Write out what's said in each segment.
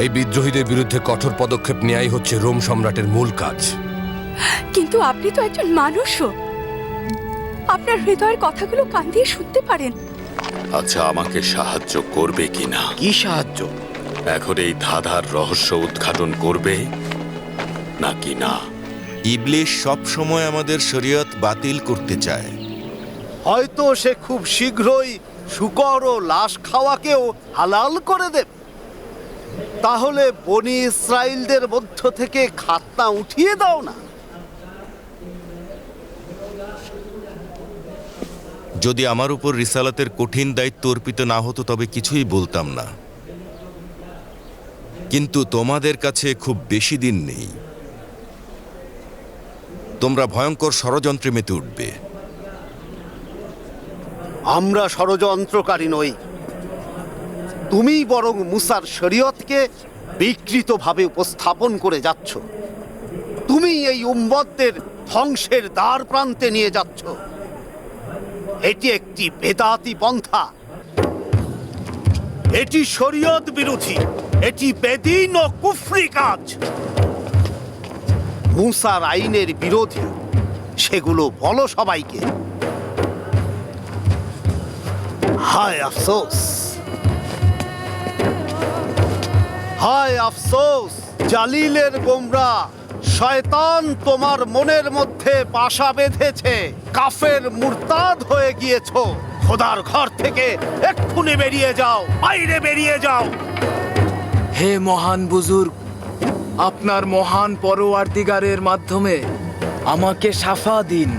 এই বিদ্রোহীদের বিরুদ্ধে কঠোর পদক্ষেপ নেওয়াই হচ্ছে রোম সম্রাটের মূল কাজ। কিন্তু আপনি তো একজন মানুষও। আপনার হৃদয়ের কথাগুলো কান দিয়ে শুনতে পারেন। আচ্ছা আমাকে সাহায্য করবে কি না কি সাহায্য? এখন এই ধাঁধার রহস্য উদ্ঘাটন করবে নাকি না? ইবলিশ সব সময় আমাদের শরীয়ত বাতিল করতে চায়। হয়তো সে খুব শীঘ্রই শুকর ও লাশ খাওয়াকেও হালাল করে দেবে। তাহলে বনি ইসরায়েলদের মধ্য থেকে খাতনা উঠিয়ে দাও না। যদি আমার উপর রিসালাতের কঠিন দায়িত্ব অর্পিত না হতো তবে কিছুই বলতাম না। কিন্তু তোমাদের কাছে খুব বেশি দিন নেই। তোমরা ভয়ঙ্কর ষড়যন্ত্রে মেতে উঠবে। আমরা ষড়যন্ত্রকারী নই। তুমি বরং মুসার শরীয়তকে বিকৃতভাবে উপস্থাপন করে যাচ্ছ। তুমি এই উম্মতদের ধ্বংসের দ্বার প্রান্তে নিয়ে যাচ্ছ। এটি একটি বেদাতি পন্থা। এটি শরীয়ত বিরোধী। এটি বেদিন ও কুফরি কাজ। মুসার আইনের বিরোধী সেগুলো বলো সবাইকে। হায় আফসোস। হায় আফসোস জালিলের গোমরা শয়তান তোমার মনের মধ্যে বাসা বেঁধেছে। কাফের মুরতাদ হয়ে গিয়েছো। খোদার ঘর থেকে এক্ষুনি বেরিয়ে যাও বাইরে বেরিয়ে যাও। হে মহান বুজুর্গ আপনার মহান পরোয়ারদিগারের মাধ্যমে আমাকে সাফা দিন।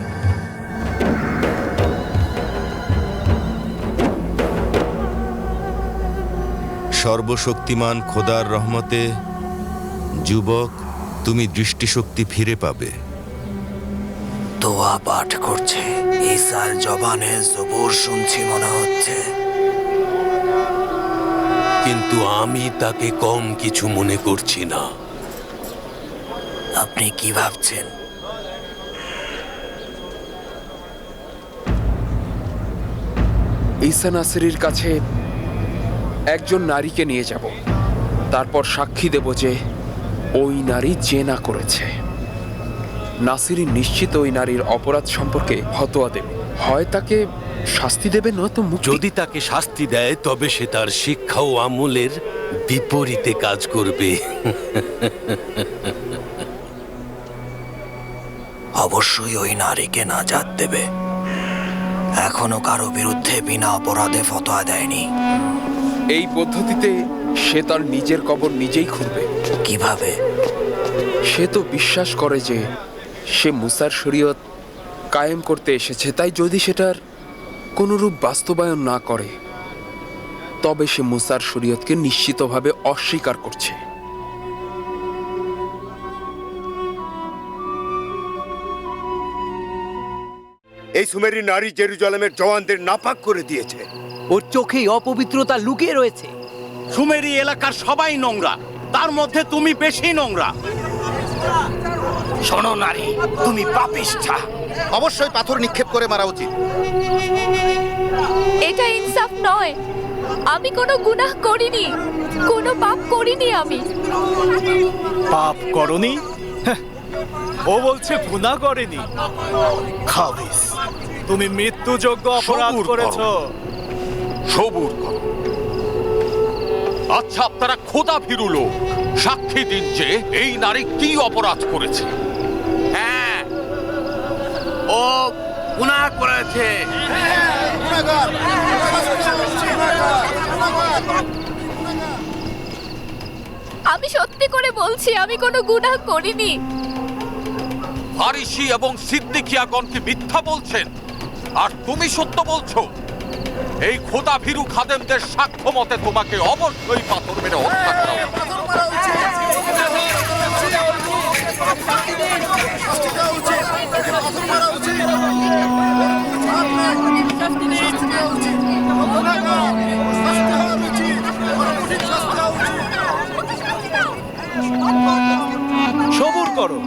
সর্বশক্তিমান খোদার রহমতে যুবক তুমি দৃষ্টিশক্তি ফিরে পাবে। দোয়া পাঠ করছে। ঈসার জবানে জবুর শুনছি মনে হচ্ছে। কিন্তু আমি তাকে কম কিছু মনে করছি না। আপনি কি ভাবছেন? ঈসা নাসিরির কাছে একজন নারীকে নিয়ে যাব। তারপর সাক্ষী দেব যে ওই নারী জেনা করেছে। নাসিরি নিশ্চিত ওই নারীর অপরাধ সম্পর্কে হতোয়া দেবে। হয় তাকে শাস্তি দেবে নয়তো মুক্তি যদি তাকে শাস্তি দেয় তবে সে তার শিক্ষা ও আমলের বিপরীতে কাজ করবে। অবশ্যই ওই নারীকে নাজাত দেবে। এখনও কারও বিরুদ্ধে বিনা অপরাধে ফতোয়া দেয়নি। এই পদ্ধতিতে সে তার নিজের কবর নিজেই খুঁড়বে কীভাবে? সে তো বিশ্বাস করে যে সে মুসার শরীয়ত কায়েম করতে এসেছে তাই যদি সেটার কোনরূপ বাস্তবায়ন না করে তবে সে মুসার শরীয়তকে নিশ্চিতভাবে অস্বীকার করছে। এই সুমেরি নারী জেরুজালেমের জওয়ানদের নাপাক করে দিয়েছে। ওর চোখেই অপবিত্রতা লুকিয়ে রয়েছে। সুমেরি এলাকার সবাই নোংরা। তার মধ্যে তুমি বেশি নোংরা। শোনো নারী তুমি পাপিষ্ঠা। অবশ্যই পাথর নিক্ষেপ করে মারা উচিত। এটা ইনসাফ নয়। আমি কোনো গুনাহ করিনি। কোনো পাপ করিনি আমি। পাপ করনি? ও বলছে গুনাহ করেনি। খাবিস। তুমি মৃত্যুযোগ্য অপরাধ। করেছ। সবুর করো। আচ্ছা আপনারা খোদা ফিরু লোক সাক্ষী দিন যে এই নারী কি অপরাধ করেছে। হ্যাঁ। ও গুনাহ করেছে। আমি সত্যি করে বলছি আমি কোনো গুনাহ করিনি। ফারিসি এবং সিদ্দিকিয়াগণকে মিথ্যা বলছেন। আর তুমি সত্য বলছো। এই খোদা ভীরু খাদেমদের সাক্ষ্য মতে তোমাকে অবশ্যই পাথর মেরে হত্যা করা। সবুর করো।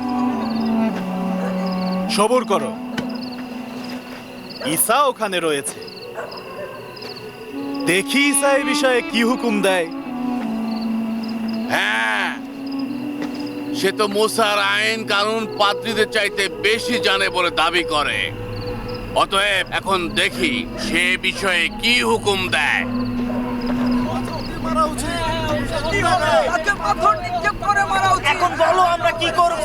সবুর করো। ঈসা ওখানে রয়েছে। দেখি ঈসা বিষয়ে কি হুকুম দেয়। হ্যাঁ সে তো মোসার আইন কানুন পাত্রীদের চাইতে বেশি জানে বলে দাবি করে। অতএব এখন দেখি সে বিষয়ে কি হুকুম দেয়। এখন বলো আমরা কি করব।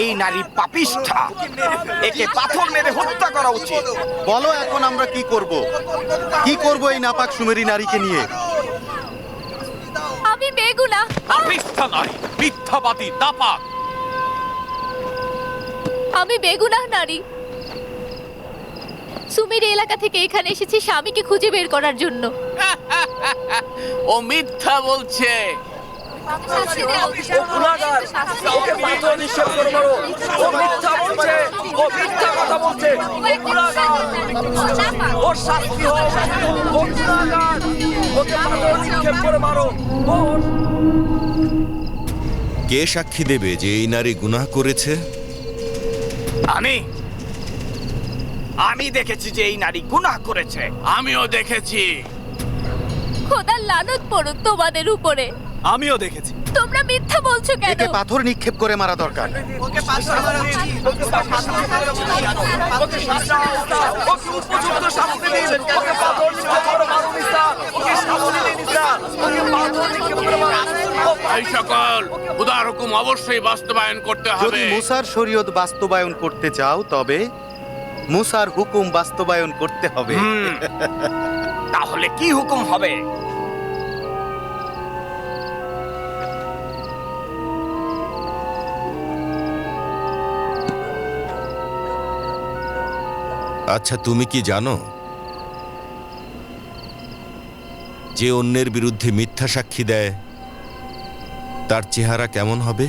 এই নারী পাপিষ্ঠা। একে পাথর মেরে হত্যা করা উচিত। বলো এখন আমরা কি করব? কি করব এই নাপাক সুমেরি নারীকে নিয়ে? বেগুনা পাপিষ্ঠা নারী মিথ্যাবাদী নাপাক। আমি বেগুনা নারী। সুমির এলাকা থেকে এখানে এসেছি স্বামীকে খুঁজে বের করার জন্য। ও মিথ্যা মিথ্যা মিথ্যা বলছে। ওর শাস্তি হোক। কে সাক্ষী দেবে যে এই নারী গুনাহ করেছে? আমি। আমি দেখেছি যে এই নারী গুনাহ করেছে। আমিও দেখেছি। খোদার লানত পড়ুক তোমাদের উপরে। আমিও দেখেছি। তোমরা মিথ্যা বলছো কেন? একে পাথর নিক্ষেপ করে মারা দরকার। ওকে পাথর মারা ওকে পাথর মারা ওকে উপযুক্ত শাস্তি দিন ওকে পাথর নিক্ষেপ করে মারো ওকে শাস্তি দিন মিস্টার ওকে পাথর নিক্ষেপ করে মারো এই সকল উদার হুকুম অবশ্যই বাস্তবায়ন করতে যদি হবে মুসার শরীয়ত বাস্তবায়ন করতে চাও তবে মুসার হুকুম বাস্তবায়ন করতে হবে। তাহলে কি হুকুম হবে? আচ্ছা তুমি কি জানো? যে অন্যের বিরুদ্ধে মিথ্যা সাক্ষী দেয় তার চেহারা কেমন হবে?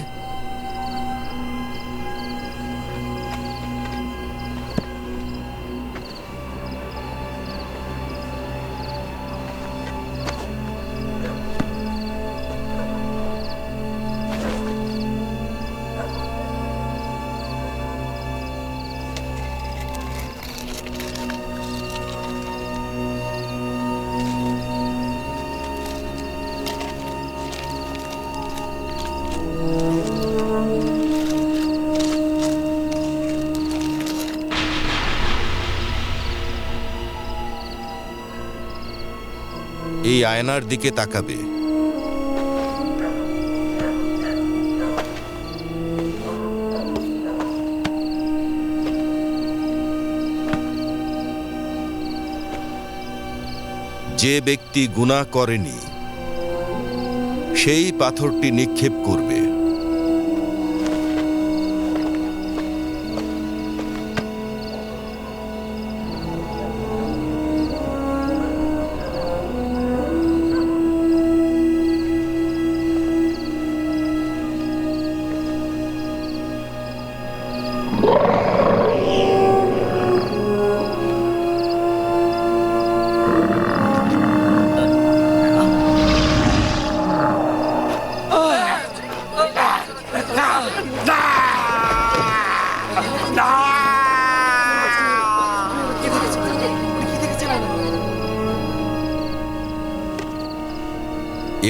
আয়নার দিকে তাকাবে। যে ব্যক্তি গুণা করেনি সেই পাথরটি নিক্ষেপ করবে।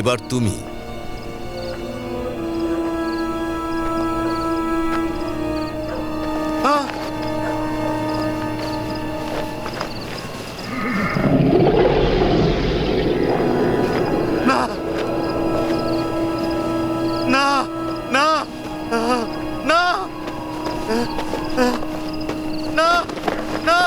এবার তুমি। না। না না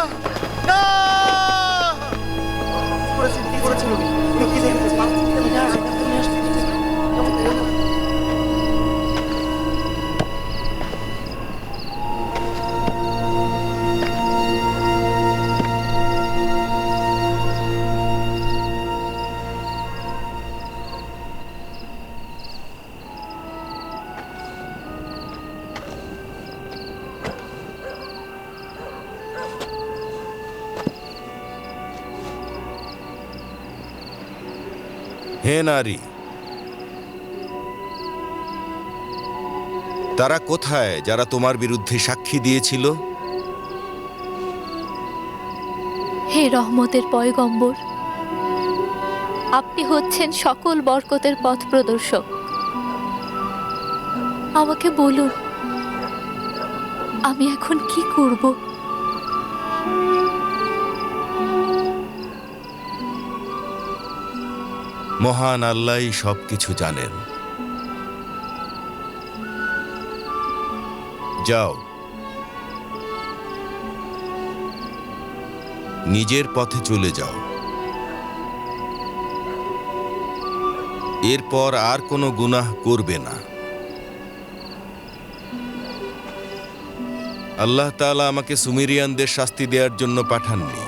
হে নারী, তারা কোথায় যারা তোমার বিরুদ্ধে সাক্ষী দিয়েছিল? হে রহমতের পয়গম্বর, আপনি হচ্ছেন সকল বরকতের পথ প্রদর্শক। আমাকে বলুন, আমি এখন কি করব? মহান আল্লাহই সব কিছু জানেন। যাও। নিজের পথে চলে যাও। এরপর আর কোনো গুনাহ করবে না। আল্লাহ তাআলা আমাকে সুমিরিয়ানদের শাস্তি দেওয়ার জন্য পাঠাননি।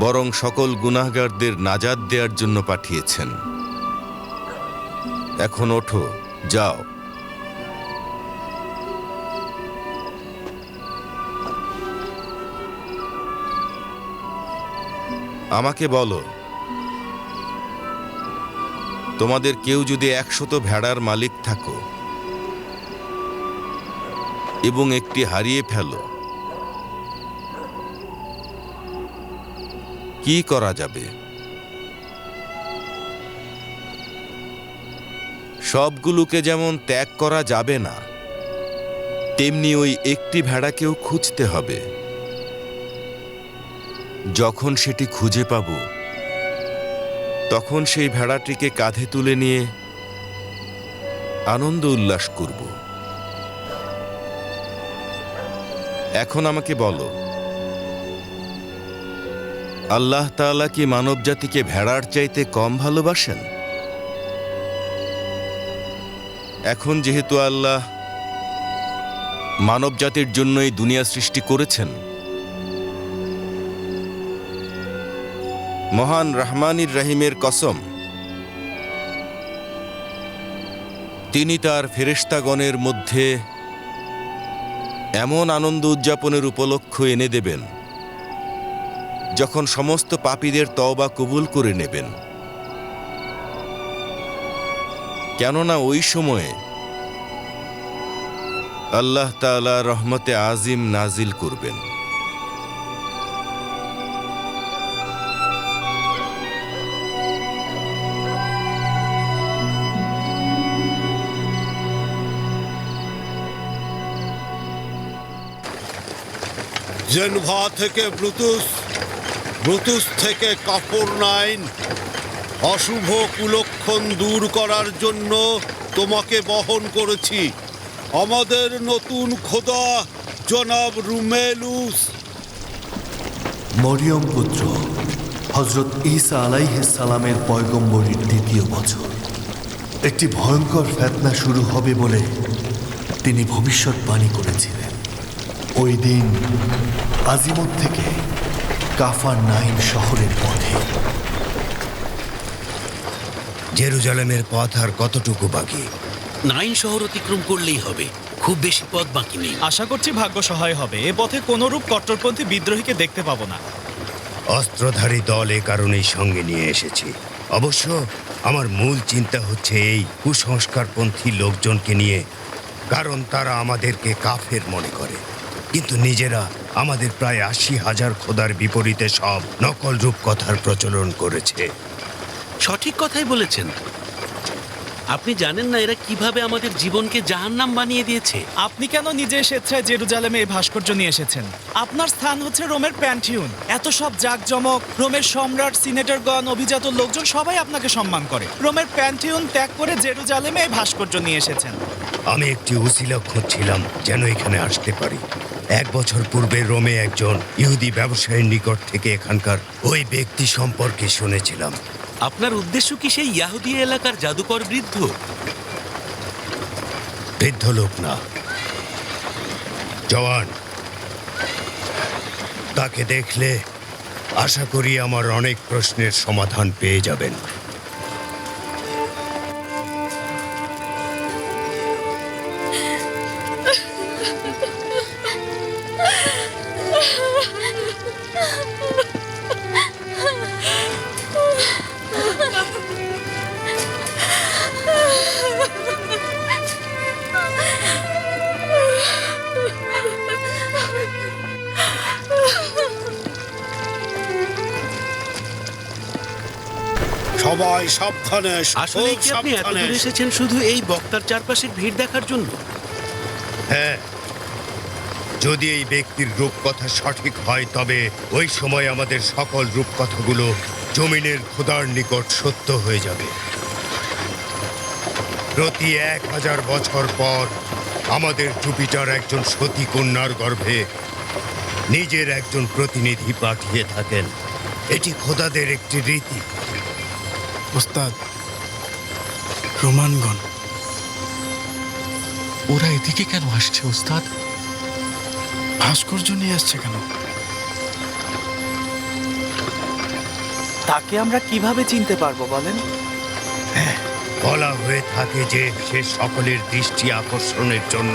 বরং সকল গুনাহগারদের নাজাদ দেওয়ার জন্য পাঠিয়েছেন। এখন ওঠো, যাও। আমাকে বলো, তোমাদের কেউ যদি একশত ভেড়ার মালিক থাকো এবং একটি হারিয়ে ফেলো কি করা যাবে? সবগুলোকে যেমন ত্যাগ করা যাবে না, তেমনি ওই একটি ভেড়াকেও খুঁজতে হবে। যখন সেটি খুঁজে পাব, তখন সেই ভেড়াটিকে কাঁধে তুলে নিয়ে আনন্দ উল্লাস করব। এখন আমাকে বলো আল্লাহ তাআলা কি মানবজাতিকে ভেড়ার চাইতে কম ভালোবাসেন? এখন যেহেতু আল্লাহ মানব মানবজাতির জন্যই দুনিয়া সৃষ্টি করেছেন, মহান রহমানির রহিমের কসম, তিনি তার ফেরেশতাগণের মধ্যে এমন আনন্দ উদযাপনের উপলক্ষ এনে দেবেন। যখন সমস্ত পাপীদের তওবা কবুল করে নেবেন। কেননা ওই সময়ে আল্লাহ তাআলা রহমতে আজিম নাজিল করবেন। জেনভা থেকে ব্লুতুস ব্লুতুস থেকে কাপড় নাইন। অশুভ কুলক্ষণ দূর করার জন্য তোমাকে বহন করেছি। আমাদের নতুন খোদা, জনাব রুমেলুস। মরিয়ম পুত্র, হজরত ঈসা আলাইহিসালামের পয়গম্বরীর দ্বিতীয় বছর। একটি ভয়ঙ্কর ফেতনা শুরু হবে বলে তিনি ভবিষ্যৎবাণী করেছিলেন। ওই দিন আজিমত থেকে কাফার নাইন শহরের পথে। জেরুজালেমের পথ আর কতটুকু বাকি? নাইন শহর অতিক্রম করলেই হবে। খুব বেশি পথ বাকি নেই। আশা করছি ভাগ্য সহায় হবে। এ পথে কোনরূপ কট্টরপন্থী বিদ্রোহীকে দেখতে পাবো না। অস্ত্রধারী দল এ কারণেই সঙ্গে নিয়ে এসেছি। অবশ্য আমার মূল চিন্তা হচ্ছে এই কুসংস্কারপন্থী লোকজনকে নিয়ে কারণ তারা আমাদেরকে কাফের মনে করে। কিন্তু নিজেরা আমাদের প্রায় আশি হাজার খোদার বিপরীতে সব নকল রূপকথার প্রচলন করেছে। সঠিক কথাই বলেছেন। আপনি জানেন না এরা কীভাবে আমাদের জীবনকে জাহান্নাম বানিয়ে দিয়েছে। আপনি কেন নিজে স্বেচ্ছায় জেরুজালেমে এই ভাস্কর্য নিয়ে এসেছেন? আপনার স্থান হচ্ছে রোমের প্যান্টিউন এত সব জাঁকজমক রোমের সম্রাট সিনেটরগণ অভিজাত লোকজন সবাই আপনাকে সম্মান করে। রোমের প্যান্টিউন ত্যাগ করে জেরুজালেমে এই ভাস্কর্য নিয়ে এসেছেন। আমি একটি উসিলা খুঁজছিলাম যেন এখানে আসতে পারি। এক বছর পূর্বে রোমে একজন ইহুদি ব্যবসায়ীর নিকট থেকে এখানকার ওই ব্যক্তি সম্পর্কে শুনেছিলাম। আপনার উদ্দেশ্য কি সেই ইয়াহুদি এলাকার জাদুকর বৃদ্ধ? বৃদ্ধ লোক না। জওয়ান। তাকে দেখলে আশা করি আমার অনেক প্রশ্নের সমাধান পেয়ে যাবেন। সবাই সাবধানে আসলে কি আপনি এত দূর এসেছেন শুধু এই বক্তার চারপাশের ভিড় দেখার জন্য? হ্যাঁ। যদি এই ব্যক্তির রূপকথা সঠিক হয় তবে ওই সময় আমাদের সকল রূপকথাগুলো জমিনের খোদার নিকট সত্য হয়ে যাবে। প্রতি এক হাজার বছর পর আমাদের জুপিটার একজন সতী কন্যার গর্ভে নিজের একজন প্রতিনিধি পাঠিয়ে থাকেন। এটি খোদাদের একটি রীতি। ওস্তাদ রোমানগণ। ওরা এদিকে কেন আসছে ওস্তাদ? ভাস্কর্য নিয়ে আসছে কেন? তাকে আমরা কীভাবে চিনতে পারব বলেন? বলা হয়ে থাকে যে সে সকলের দৃষ্টি আকর্ষণের জন্য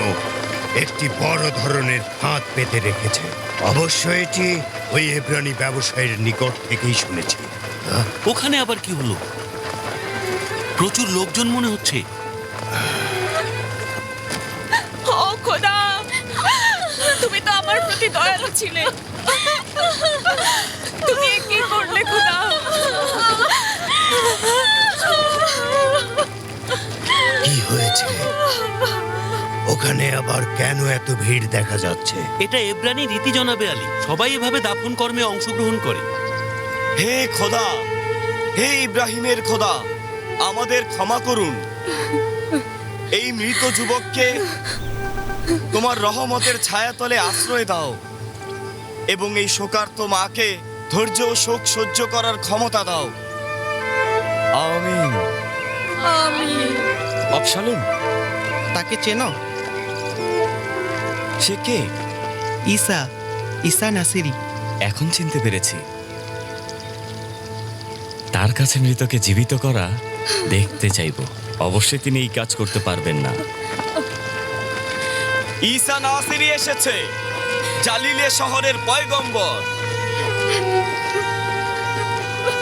একটি বড় ধরনের ফাঁদ পেতে রেখেছে। অবশ্য এটি ওই এব্রানি ব্যবসায়ীর নিকট থেকেই শুনেছি। ওখানে আবার কি হলো? প্রচুর লোকজন মনে হচ্ছে। ও খোদা! তুমি তো আমার প্রতি দয়ালু ছিলে। তুমি কি করলে খোদা? কি হয়েছে? ওখানে আবার কেন এত ভিড় দেখা যাচ্ছে? এটা এব্রানি রীতি জনাবে আলী। সবাই এভাবে দাফন কর্মে অংশগ্রহণ করে। হে খোদা! হে ইব্রাহিমের খোদা! আমাদের ক্ষমা করুন। এই মৃত যুবককে তোমার রহমতের ছায়াতলে আশ্রয় দাও এবং এই শোকার্ত মাকে ধৈর্য ও শোক সহ্য করার ক্ষমতা দাও। আমিন। তাকে চেনো? সে কে? ঈসা ঈসা নাসিরি। এখন চিনতে পেরেছি। তার কাছে মৃতকে জীবিত করা দেখতে চাইব। অবশ্যই তিনি এই কাজ করতে পারবেন না। ঈসা নাসিরি এসেছে। জালিলে শহরের পয়গম্বর।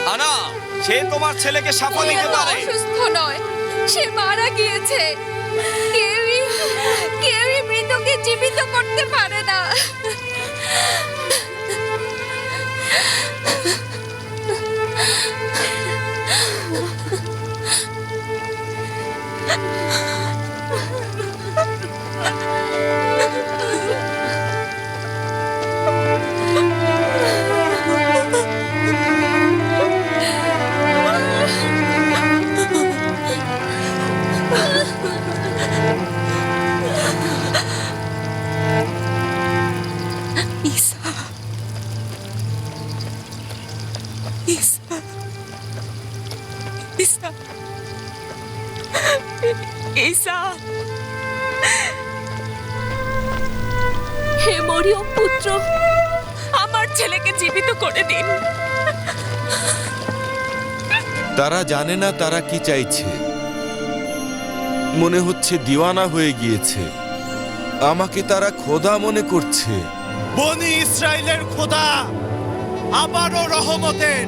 আনা সে তোমার ছেলেকে সাফা দিতে পারে। অসুস্থ নয় সে মারা গিয়েছে। কেউই কেউই মৃতকে জীবিত করতে পারে না। ঈসা। হে মরিয়ম পুত্র আমার ছেলেকে জীবিত করে দিন। তারা জানে না তারা কি চাইছে। মনে হচ্ছে দিওয়ানা হয়ে গিয়েছে। আমাকে তারা খোদা মনে করছে। বনি ইসরায়েলের খোদা আবারও রহমতের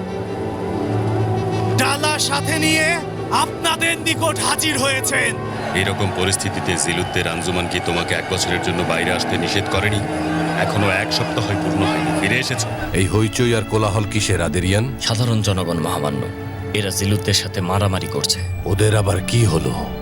ডালা সাথে নিয়ে আপনাদের নিকট হাজির হয়েছেন। এরকম পরিস্থিতিতে জিলুদ্দের আঞ্জুমান কি তোমাকে এক বছরের জন্য বাইরে আসতে নিষেধ করেনি? এখনও এক সপ্তাহ পূর্ণ হয়নি ফিরে এসেছ? এই হইচই আর কোলাহল কিসের আদেরিয়ান? সাধারণ জনগণ মহামান্য এরা জিলুদ্দের সাথে মারামারি করছে। ওদের আবার কি হলো?